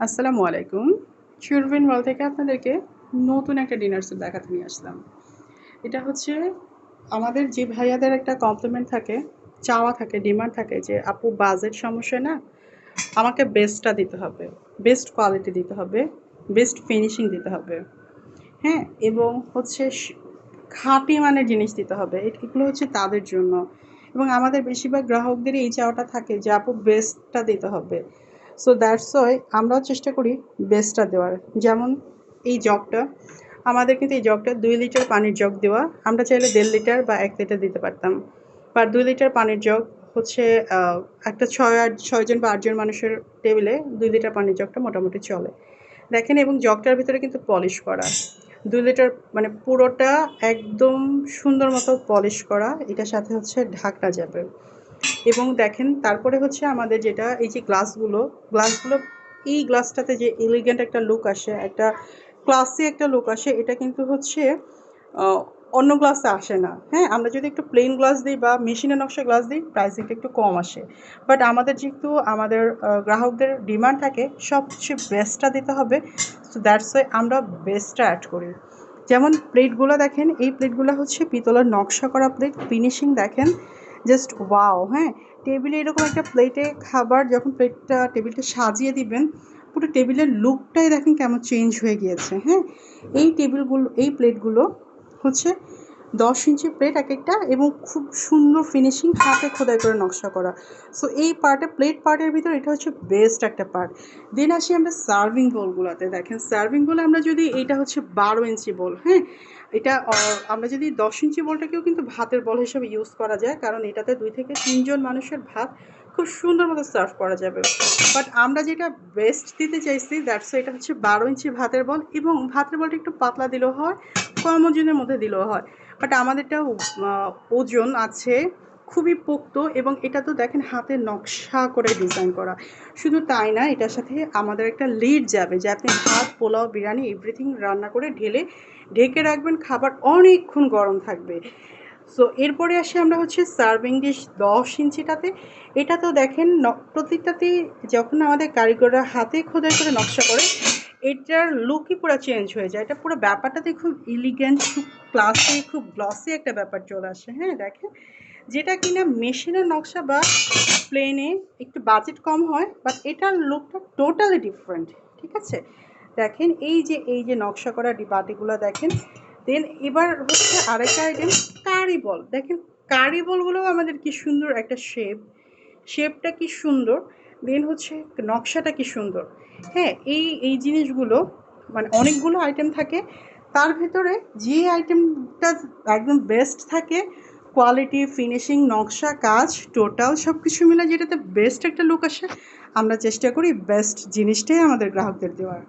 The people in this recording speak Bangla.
আসসালামু আলাইকুম। শিউরবিন ওয়াল থেকে আপনাদেরকে নতুন একটা ডিনার সেট দেখাতে নিয়ে আসলাম। এটা হচ্ছে আমাদের যে ভাইয়াদের একটা কমপ্লিমেন্ট থাকে, চাওয়া থাকে ডিমান্ড থাকে যে, আপু বাজেট সমস্যা না? আমাকে বেস্টটা দিতে হবে। বেস্ট কোয়ালিটি দিতে হবে। বেস্ট ফিনিশিং দিতে হবে। হ্যাঁ এবং হচ্ছে খাঁটি মানের জিনিস দিতে হবে। এগুলো হচ্ছে তাদের জন্য। এবং আমাদের বেশিরভাগ গ্রাহকদের এই চাওয়াটা থাকে যে, আপু বেস্টটা দিতে হবে। সো দ্যাটস ওয়াই আমরাও চেষ্টা করি বেস্টটা দেওয়ার। যেমন এই জগটা আমাদের কিন্তু এই জগটা দুই লিটার পানির জগ দেওয়া। আমরা চাইলে দেড় লিটার বা এক লিটার দিতে পারতাম। বা দুই লিটার পানির জগ হচ্ছে একটা ছয় আট ছয়জন বা আটজন মানুষের টেবিলে দুই লিটার পানির জগটা মোটামুটি চলে। দেখেন এবং জগটার ভিতরে কিন্তু পলিশ করা। দুই লিটার মানে পুরোটা একদম সুন্দর মতো পলিশ করা। এটার সাথে হচ্ছে ঢাকনা যাবে এবং দেখেন, তারপরে হচ্ছে আমাদের যেটা, এই যে গ্লাসগুলো গ্লাসগুলো, এই গ্লাসটাতে যে এলিগেন্ট একটা লুক আসে, একটা ক্লাসে একটা লুক আসে, এটা কিন্তু হচ্ছে অন্য গ্লাসে আসে না। হ্যাঁ আমরা যদি একটু প্লেন গ্লাস দিই বা মেশিনের নকশা গ্লাস দিই প্রাইসিংটা একটু কম আসে। বাট আমাদের যেহেতু, আমাদের গ্রাহকদের ডিমান্ড থাকে, সবচেয়ে বেস্টটা দিতে হবে। সো দ্যাটস ওয়াই আমরা বেস্টটা অ্যাড করি। যেমন প্লেটগুলো দেখেন, এই প্লেটগুলো হচ্ছে পিতলের নকশা করা প্লেট ফিনিশিং দেখেন জাস্ট ওয়াও হ্যাঁ? টেবিলে এরকম একটা প্লেটে খাবার যখন প্লেটটা টেবিলটা সাজিয়ে দিবেন, পুরো টেবিলের লুকটাই দেখেন কেমন চেঞ্জ হয়ে গিয়েছে হ্যাঁ? এই টেবিলগুলো এই প্লেটগুলো হচ্ছে দশ ইঞ্চি প্লেট এক একটা এবং খুব সুন্দর ফিনিশিং হাতে খোদাই করে নকশা করা। সো এই পার্টে প্লেট পার্টের ভিতর এটা হচ্ছে বেস্ট একটা পার্ট দেন আসি আমরা সার্ভিং বোলগুলোতে দেখেন সার্ভিং বোল আমরা যদি এটা হচ্ছে বারো ইঞ্চি বোল হ্যাঁ? এটা আমরা যদি দশ ইঞ্চি বলটাকেও কিন্তু ভাতের বল হিসেবে ইউজ করা যায়, কারণ এটাতে দুই থেকে তিনজন মানুষের ভাত খুব সুন্দর মতো সার্ভ করা যাবে। বাট আমরা যেটা বেস্ট দিতে চাইছি দ্যাটস এটা হচ্ছে বারো ইঞ্চি ভাতের বল এবং ভাতের বলটা একটু পাতলা দিলেও হয় কম ওজনের মধ্যে দিলেও হয়। বাট আমাদেরটা ওজন আছে খুবই পোক্ত এবং এটা তো দেখেন হাতে নকশা করে ডিজাইন করা। শুধু তাই না, এটার সাথে আমাদের একটা লিড যাবে যে আপনি ভাত, পোলাও, বিরিয়ানি এভরিথিং রান্না করে ঢেলে, ঢেকে রাখবেন, খাবার অনেকক্ষণ গরম থাকবে। সো এরপরে আসি আমরা হচ্ছে সার্ভিং ডিশ দশ ইঞ্চিটাতে। এটা তো দেখেন প্রত্যেকটাতেই যখন আমাদের কারিগররা হাতে খোদাই করে নকশা করে এটার লুকই পুরো চেঞ্জ হয়ে যায়। এটা পুরো ব্যাপারটাতে খুব ইলিগেন্ট খুব ক্লাসি খুব গ্লসি একটা ব্যাপার চলে আসে। হ্যাঁ দেখেন, যেটা কিনা মেশিনের নকশা বা প্লেনে একটু বাজেট কম হয় বাট এটার লুকটা টোটালি ডিফারেন্ট ঠিক আছে? দেখেন, এই যে এই যে নকশা করা বাটিগুলো দেখেন দেন এবার হচ্ছে আরেকটা আইটেম কারি বল দেখেন কারি বলগুলোও আমাদের কি সুন্দর একটা শেপ শেপটা কি সুন্দর। দেন হচ্ছে নকশাটা কি সুন্দর। হ্যাঁ এই এই জিনিসগুলো মানে অনেকগুলো আইটেম থাকে, তার ভেতরে যে আইটেমটা একদম বেস্ট থাকে কোয়ালিটি ফিনিশিং নকশা, কাজ টোটাল সব কিছু মিলে যেটাতে বেস্ট একটা লুক আসে, আমরা চেষ্টা করি বেস্ট জিনিসটাই আমাদের গ্রাহকদের দেওয়ার।